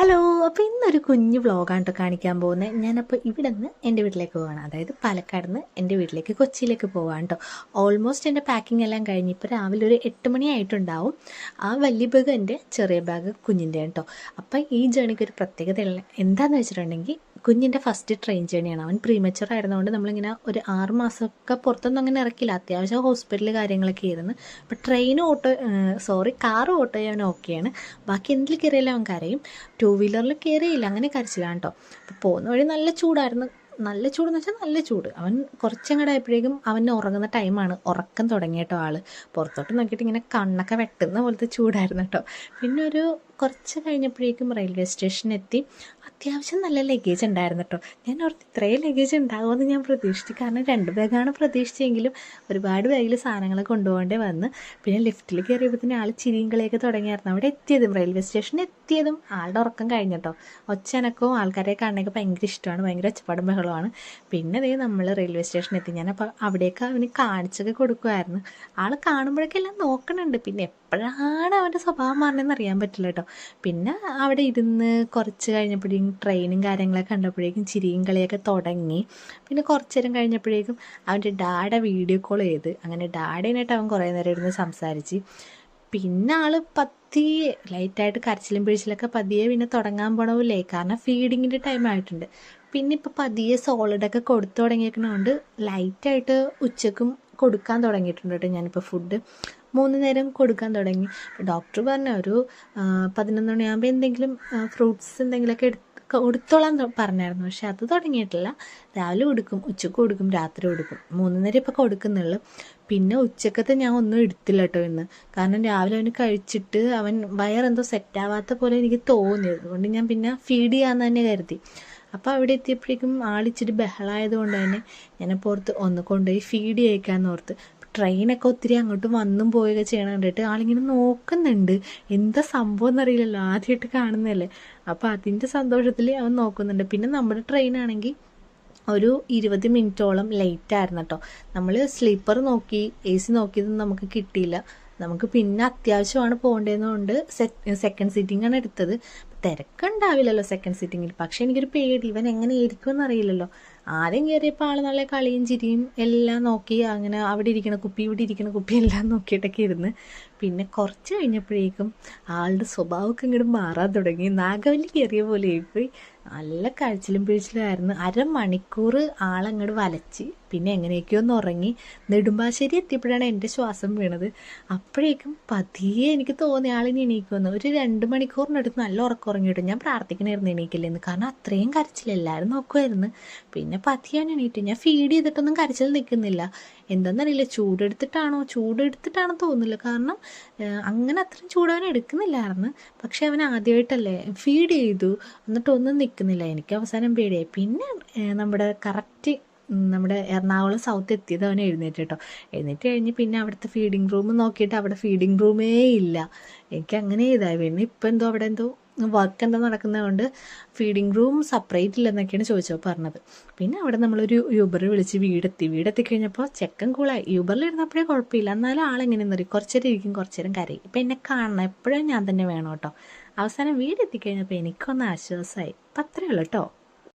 Hello അപ്പോൾ ഇന്നൊരു കുഞ്ഞു വ്ളോഗാണ് കേട്ടോ കാണിക്കാൻ പോകുന്നത് ഞാനപ്പോൾ ഇവിടെ നിന്ന് എന്റെ വീട്ടിലേക്ക് പോവാണ്. അതായത് പാലക്കാട് നിന്ന് എന്റെ വീട്ടിലേക്ക് കൊച്ചിയിലേക്ക് പോവാണ് കേട്ടോ ഓൾമോസ്റ്റ് എന്റെ പാക്കിംഗ് എല്ലാം കഴിഞ്ഞ് ഇപ്പോൾ രാവിലെ ഒരു എട്ട് മണിയായിട്ടുണ്ടാവും ആ വലിയ ബാഗ് എന്റെ ചെറിയ ബാഗ് കുഞ്ഞിന്റെ കേട്ടോ അപ്പം ഈ ജേണിക്ക് ഒരു പ്രത്യേകത എന്താണെന്ന് വെച്ചിട്ടുണ്ടെങ്കിൽ കുഞ്ഞിന്റെ ഫസ്റ്റ് ട്രെയിൻ ജേണിയാണ് അവൻ പ്രീമച്ചർ ആയിരുന്നതുകൊണ്ട് നമ്മളിങ്ങനെ ഒരു ആറ് മാസമൊക്കെ പുറത്തൊന്നും അങ്ങനെ ഇറക്കില്ല അത്യാവശ്യം ഹോസ്പിറ്റൽ കാര്യങ്ങളൊക്കെ ആയിരുന്നു. അപ്പോൾ train auto sorry car auto ചെയ്യാൻ ഓക്കെയാണ് ബാക്കി എന്തിൽ കയറിയാലും അവൻ കരയും. ടു വീലറിൽ കയറിയില്ല. അങ്ങനെ കരച്ചിലാണ് കേട്ടോ. അപ്പോൾ പോകുന്ന വഴി നല്ല ചൂടായിരുന്നു. നല്ല ചൂടെന്ന് വെച്ചാൽ നല്ല ചൂട്. അവൻ കുറച്ചങ്ങോട്ട് ആയപ്പോഴേക്കും അവൻ ഉറങ്ങുന്ന ടൈമാണ് ഉറക്കം തുടങ്ങിയ കേട്ടോ ആൾ. പുറത്തോട്ട് നോക്കിയിട്ട് ഇങ്ങനെ കണ്ണൊക്കെ വെട്ടുന്ന പോലത്തെ ചൂടായിരുന്നു കേട്ടോ. പിന്നെ ഒരു കുറച്ച് കഴിഞ്ഞപ്പോഴേക്കും റെയിൽവേ സ്റ്റേഷൻ എത്തി അത്യാവശ്യം നല്ല ലഗേജ് ഉണ്ടായിരുന്നു കേട്ടോ ഞാൻ ഓർത്ത് ഇത്രയും ലഗേജ് ഉണ്ടാകുമെന്ന് ഞാൻ പ്രതീക്ഷിച്ചു. കാരണം രണ്ട് ബാഗാണ് പ്രതീക്ഷിച്ചെങ്കിലും ഒരുപാട് ബാഗിൽ സാധനങ്ങൾ കൊണ്ടുപോകേണ്ടി വന്ന്. പിന്നെ ലിഫ്റ്റിൽ കയറിയപ്പോൾ തന്നെ ആൾ ചിരിയും തുടങ്ങിയായിരുന്നു. അവിടെ എത്തിയതും റെയിൽവേ സ്റ്റേഷനിൽ എത്തിയതും ആളുടെ ഉറക്കം കഴിഞ്ഞിട്ടോ ഒച്ചനക്കവും ആൾക്കാരെ കാണാനൊക്കെ ഭയങ്കര ഇഷ്ടമാണ്. ഭയങ്കര ഒച്ചപ്പാടും ബഹളമാണ് പിന്നെ അതേ നമ്മൾ റെയിൽവേ സ്റ്റേഷനിൽ എത്തി ഞാൻ അപ്പോൾ അവിടെയൊക്കെ അവന് കാണിച്ചൊക്കെ കൊടുക്കുമായിരുന്നു ആൾ കാണുമ്പോഴൊക്കെ എല്ലാം നോക്കണുണ്ട്. പിന്നെ എപ്പോഴാണ് അവന്റെ സ്വഭാവം മാറണമെന്ന് അറിയാൻ പറ്റില്ല കേട്ടോ. പിന്നെ അവിടെ ഇരുന്ന് കുറച്ച് കഴിഞ്ഞപ്പോഴേക്കും ട്രെയിനും കാര്യങ്ങളൊക്കെ കണ്ടപ്പോഴേക്കും ചിരിയും കളിയൊക്കെ തുടങ്ങി. പിന്നെ കുറച്ച് നേരം കഴിഞ്ഞപ്പോഴേക്കും അവന്റെ ഡാഡ വീഡിയോ കോൾ ചെയ്ത്. അങ്ങനെ ഡാഡേനായിട്ട് അവൻ കുറേ നേരം ഇരുന്ന് സംസാരിച്ച്. പിന്നെ ആൾ പതിയെ ലൈറ്റായിട്ട് കരച്ചിലും പിഴിച്ചിലൊക്കെ പതിയെ പിന്നെ തുടങ്ങാൻ പോണവില്ലേ? കാരണം ഫീഡിങ്ങിന്റെ ടൈം ആയിട്ടുണ്ട്. പിന്നെ ഇപ്പോൾ പതിയെ സോളിഡൊക്കെ കൊടുത്തു തുടങ്ങിയേക്കണോണ്ട് ലൈറ്റായിട്ട് ഉച്ചക്കും കൊടുക്കാൻ തുടങ്ങിയിട്ടുണ്ട് കേട്ടോ ഞാനിപ്പോൾ ഫുഡ് മൂന്ന് നേരം കൊടുക്കാൻ തുടങ്ങി. ഡോക്ടർ പറഞ്ഞു ഒരു പതിനൊന്ന് മണിയാകുമ്പോൾ എന്തെങ്കിലും ഫ്രൂട്ട്സ് എന്തെങ്കിലുമൊക്കെ എടുത്ത് കൊടുത്തോളാൻ പറഞ്ഞായിരുന്നു. പക്ഷെ അത് തുടങ്ങിയിട്ടില്ല. രാവിലെ കൊടുക്കും ഉച്ചയ്ക്ക് കൊടുക്കും രാത്രി കൊടുക്കും. മൂന്ന് നേരം ഇപ്പോൾ കൊടുക്കുന്നുള്ളൂ. പിന്നെ ഉച്ചക്കത്തെ ഞാൻ ഒന്നും എടുത്തില്ല കേട്ടോ ഇന്ന്. കാരണം രാവിലെ അവന് കഴിച്ചിട്ട് അവൻ വയറെന്തോ സെറ്റാവാത്ത പോലെ എനിക്ക് തോന്നി അതുകൊണ്ട് ഞാൻ പിന്നെ ഫീഡ് ചെയ്യാമെന്ന് തന്നെ കരുതി. അപ്പോൾ അവിടെ എത്തിയപ്പോഴേക്കും ആളിച്ചിരി ബഹളായത് കൊണ്ട് തന്നെ ഞാൻ പുറത്ത് ഒന്ന് കൊണ്ടുപോയി ഫീഡ് ചെയ്യിക്കാമെന്ന് ഓർത്ത്. ട്രെയിനൊക്കെ ഒത്തിരി അങ്ങോട്ട് വന്നും പോയൊക്കെ ചെയ്യണം കണ്ടിട്ട് ആളിങ്ങനെ നോക്കുന്നുണ്ട്. എന്താ സംഭവം എന്നറിയില്ലല്ലോ ആദ്യമായിട്ട് കാണുന്നതല്ലേ. അപ്പോൾ അതിന്റെ സന്തോഷത്തിൽ അവൻ നോക്കുന്നുണ്ട്. പിന്നെ നമ്മുടെ ട്രെയിനാണെങ്കിൽ ഒരു ഇരുപത് മിനിറ്റോളം ലേറ്റ് ആയിരുന്നു കേട്ടോ. നമ്മൾ സ്ലീപ്പർ നോക്കി എ സി നോക്കിയതൊന്നും നമുക്ക് കിട്ടിയില്ല. നമുക്ക് പിന്നെ അത്യാവശ്യമാണ് പോകേണ്ടതെന്നുകൊണ്ട് സെക്കൻഡ് സീറ്റിംഗ് ആണ് എടുത്തത്. തിരക്കുണ്ടാവില്ലല്ലോ സെക്കൻഡ് സീറ്റിങ്ങിൽ പക്ഷെ എനിക്കൊരു പേടി ഇവൻ എങ്ങനെ ഇരിക്കുമെന്ന് എന്നറിയില്ലല്ലോ ആദ്യം കയറിയപ്പോൾ ആൾ നല്ല കളിയും ചിരിയും എല്ലാം നോക്കി അങ്ങനെ അവിടെ ഇരിക്കുന്ന കുപ്പി ഇവിടെ ഇരിക്കുന്ന കുപ്പി എല്ലാം നോക്കിയിട്ടൊക്കെ ഇരുന്ന്. പിന്നെ കുറച്ച് കഴിഞ്ഞപ്പോഴേക്കും ആളുടെ സ്വഭാവമൊക്കെ ഇങ്ങോട്ട് മാറാൻ തുടങ്ങി. നാഗവല്ലി കയറിയ പോലെ ആയിപ്പോയി. നല്ല കഴിച്ചിലും പിഴിച്ചിലുമായിരുന്നു അരമണിക്കൂർ ആളങ്ങോട്ട് വലച്ച് പിന്നെ എങ്ങനെയൊക്കെയോ ഒന്ന് ഉറങ്ങി നെടുമ്പാശ്ശേരി എത്തിയപ്പോഴാണ് എന്റെ ശ്വാസം വീണത്. അപ്പോഴേക്കും പതിയെ എനിക്ക് തോന്നിയ ആളിന് എണീക്കുമെന്ന് ഒരു രണ്ട് മണിക്കൂറിനടുത്ത് നല്ല ഉറക്കം ഉറങ്ങിയിട്ടു ഞാൻ പ്രാർത്ഥിക്കണമായിരുന്നു എണീക്കില്ലെന്ന്. കാരണം അത്രയും കരച്ചിൽ എല്ലാവരും നോക്കുമായിരുന്നു പിന്നെ പതിയാണ് എണീറ്റ്. ഞാൻ ഫീഡ് ചെയ്തിട്ടൊന്നും കരച്ചിൽ നിൽക്കുന്നില്ല. എന്താണെന്നറിയില്ല ചൂടെടുത്തിട്ടാണോ? ചൂടെടുത്തിട്ടാണോ തോന്നുന്നില്ല. കാരണം അങ്ങനെ അത്രയും ചൂടവൻ എടുക്കുന്നില്ലായിരുന്നു. പക്ഷെ അവൻ ആദ്യമായിട്ടല്ലേ ഫീഡ് ചെയ്തു. എന്നിട്ടൊന്നും നിൽക്കുന്നില്ല. എനിക്ക് അവസാനം പേടിയായി. പിന്നെ നമ്മുടെ കറക്റ്റ് നമ്മുടെ എറണാകുളം സൗത്ത് എത്തിയത് അവൻ എഴുന്നേറ്റ് കേട്ടോ. എഴുന്നേറ്റ് കഴിഞ്ഞ് പിന്നെ അവിടുത്തെ ഫീഡിങ് റൂം നോക്കിയിട്ട് അവിടെ ഫീഡിങ് റൂമേ ഇല്ല. എനിക്ക് അങ്ങനെ ഇതായി. പിന്നെ ഇപ്പം എന്തോ അവിടെ എന്തോ വർക്ക് എന്താ നടക്കുന്നതുകൊണ്ട് ഫീഡിങ് റൂം സെപ്പറേറ്റ് ഇല്ലെന്നൊക്കെയാണ് ചോദിച്ചപ്പോൾ പറഞ്ഞത്. പിന്നെ അവിടെ നമ്മളൊരു യൂബർ വിളിച്ച് വീടെത്തി. വീടെത്തി കഴിഞ്ഞപ്പോൾ ചെക്കൻ കൂളായി യൂബറിൽ ഇരുന്നപ്പോഴേ കുഴപ്പമില്ല. എന്നാലും ആളെങ്ങനെയെന്ന് പറയും കുറച്ചേരം ഇരിക്കും കുറച്ചേരം കരയും. ഇപ്പം എന്നെ കാണണം. എപ്പോഴും ഞാൻ തന്നെ വേണം കേട്ടോ. അവസാനം വീടെത്തിക്കഴിഞ്ഞപ്പോൾ എനിക്കൊന്ന് ആശ്വാസമായി. അപ്പം അത്രയേ ഉള്ളൂ കേട്ടോ.